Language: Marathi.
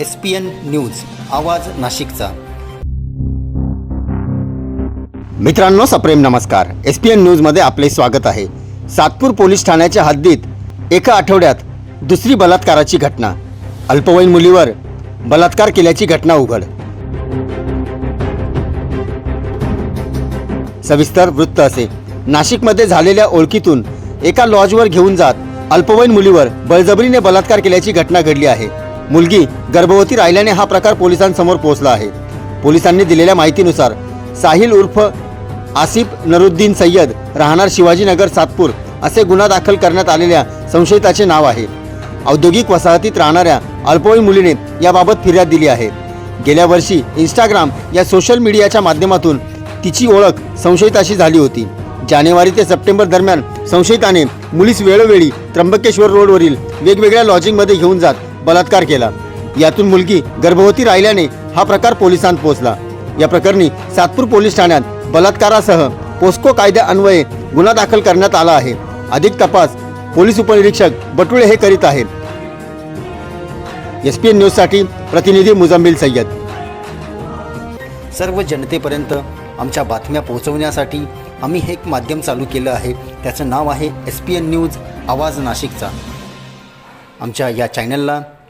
एस पी एन न्यूज आवाज नाशिकचा. मित्रांनो सप्रेम नमस्कार. एस पी एन न्यूजमध्ये आपले स्वागत आहे. सातपूर पोलीस ठाण्याच्या हद्दीत एका आठवड्यात दुसरी बलात्काराची घटना. अल्पवयीन मुलीवर बलात्कार केल्याची घटना उघड. सविस्तर वृत्त असे. नाशिकमध्ये झालेल्या ओळखीतून एका लॉजवर घेऊन जात अल्पवयीन मुलीवर बळजबरीने बलात्कार केल्याची घटना घडली आहे. मुलगी गर्भवती राहिल्याने हा प्रकार पोलिसांसमोर पोहोचला आहे. पोलिसांनी दिलेल्या माहितीनुसार साहिल उर्फ आसिफ नरुद्दीन सय्यद राहणार शिवाजीनगर सातपूर असे गुन्हा दाखल करण्यात आलेल्या संशयिताचे नाव आहे. औद्योगिक वसाहतीत राहणाऱ्या अल्पवयीन मुलीने याबाबत फिर्याद दिली आहे. गेल्या वर्षी इंस्टाग्राम या सोशल मीडियाच्या माध्यमातून तिची ओळख संशयिताशी झाली होती. जानेवारी ते सप्टेंबर दरम्यान संशयिताने मुलीस वेळोवेळी त्र्यंबकेश्वर रोडवरील वेगवेगळ्या लॉजिंगमध्ये घेऊन जात बलात्कार केला. यातून मुलगी गर्भवती राहिल्याने हा प्रकार पोलिसांत पोहोचला या प्रकरणी सातपूर पोलीस ठाण्यात बलात्कारासह पोस्को कायद्यान्वये गुन्हा दाखल करण्यात आला आहे. अधिक तपास पोलीस उपनिरीक्षक बटुळे हे करीत आहेत. एस पी एन न्यूजसाठी प्रतिनिधी मुजम्मिल सय्यद. सर्व जनतेपर्यंत आमच्या बातम्या पोहोचवण्यासाठी आम्ही हे एक माध्यम चालू केलं आहे. त्याचं नाव आहे एस पी एन न्यूज आवाज नाशिकचा. आमच्या या चॅनलला